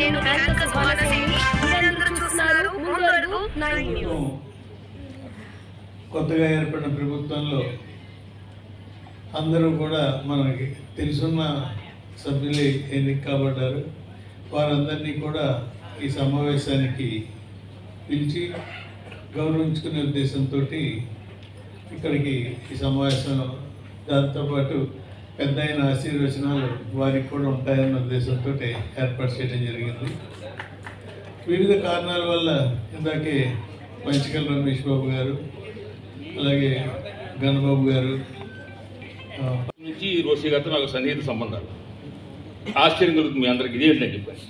నేను యాంకర్ మీరందరూ చూస్తున్నారు. ముందు నైన్ న్యూస్. కొత్తగా ఏర్పడిన ప్రభుత్వంలో అందరూ కూడా మనకి తెలుసున్న సభ్యులే ఎన్నిక కాబడ్డారు వారందరినీ కూడా ఈ సమావేశానికి పిలిచి గౌరవించుకునే ఉద్దేశంతో ఇక్కడికి ఈ సమావేశం దాంతోపాటు పెద్ద అయిన ఆశీర్వచనాలు వారికి కూడా ఉంటాయన్న ఉద్దేశంతో ఏర్పాటు చేయడం జరిగింది. వివిధ కారణాల వల్ల ఇందాకే పంచకల్ రమేష్ బాబు గారు అలాగే గణబాబు గారు నుంచి రోషి గారితో నాకు సన్నిహిత సంబంధాలు. ఆశ్చర్యం కలుగుతుంది మీ అందరికి ఇదేంటని చెప్పారు.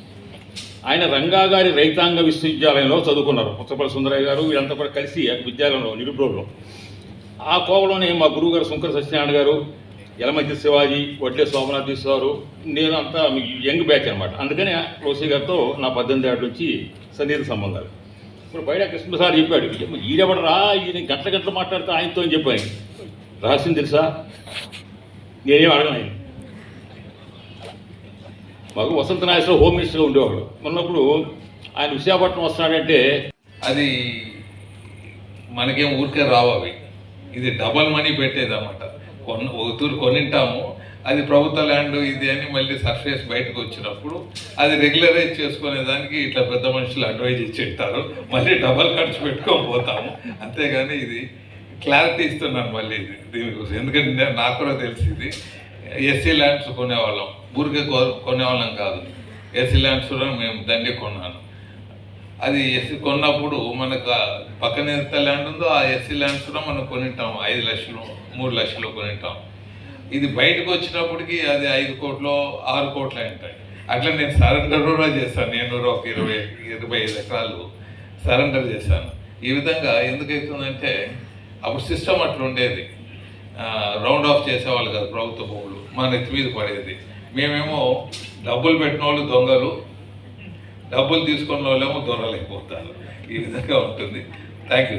ఆయన రంగా గారి రైతాంగ విశ్వవిద్యాలయంలో చదువుకున్నారు. ముత్తపల్లి సుందరయ్య గారు వీళ్ళంతా కూడా కలిసి విద్యాలయంలో నిరుబ్రోలో. ఆ కోవలోనే మా గురువు గారు శంకర సత్యనారాయణ గారు యలమతి శివాజీ వడ్లే సోమనాథేశ్వరు నేను అంతా యంగ్ బ్యాచ్ అనమాట అందుకని రోసీ గారితో నా పద్దెనిమిది ఏళ్ళ నుంచి సన్నిహిత సంబంధాలు. ఇప్పుడు బయట కృష్ణప్రసాద్ చెప్పాడు ఈడెవడరా? ఈయన గంటల గంటలు మాట్లాడితే ఆయనతో అని చెప్పాను. రహస్యం తెలుసా? నేనేం అడగను ఆయన మాకు వసంత నాగేశ్వర హోమ్ మినిస్టర్గా ఉండేవాడు. ఉన్నప్పుడు ఆయన విశాఖపట్నం వస్తున్నాడంటే అది మనకేం ఊరికే రావు అవి. ఇది డబల్ మనీ పెట్టేది అనమాట కొన్న ఒకతూరు కొనింటాము. అది ప్రభుత్వ ల్యాండ్ ఇది అని మళ్ళీ సర్ఫేస్ బయటకు వచ్చినప్పుడు అది రెగ్యులరైజ్ చేసుకునే దానికి ఇట్లా పెద్ద మనుషులు అడ్వైజ్ ఇచ్చి ఇస్తారు మళ్ళీ డబల్ ఖర్చు పెట్టుకొని పోతాము. అంతేగాని ఇది క్లారిటీ ఇస్తున్నాను మళ్ళీ ఇది. దీని గురించి. ఎందుకంటే నాకు కూడా తెలిసింది ఎస్సీ ల్యాండ్స్ కొనేవాళ్ళం. ఊరికే కొనేవాళ్ళం కాదు. ఎస్సీ ల్యాండ్స్ కూడా మేము దండి కొన్నాను. అది ఎస్సీ కొన్నప్పుడు మనకు పక్కన ఎంత ల్యాండ్ ఉందో ఆ ఎస్సీ ల్యాండ్స్ కూడా మనం కొనింటాం. ఐదు లక్షలు మూడు లక్షలు కొనింటాం. ఇది బయటకు వచ్చినప్పటికి అది ఐదు కోట్లు ఆరు కోట్లు ఉంటాయి. అట్లా నేను సరెండర్ కూడా చేస్తాను. నేను ఒక ఇరవై ఇరవై ఐదు ఎకరాలు సరెండర్ చేశాను ఈ విధంగా ఎందుకైతుందంటే అప్పుడు సిస్టమ్ అట్లా ఉండేది. రౌండ్ ఆఫ్ చేసేవాళ్ళు కాదు ప్రభుత్వ భూములు మా నెత్తి మీద పడేది. మేమేమో డబ్బులు పెట్టిన వాళ్ళు దొంగలు. డబ్బులు తీసుకున్న వాళ్ళేమో దొరలేకపోతారు. ఈ విధంగా ఉంటుంది. Thank you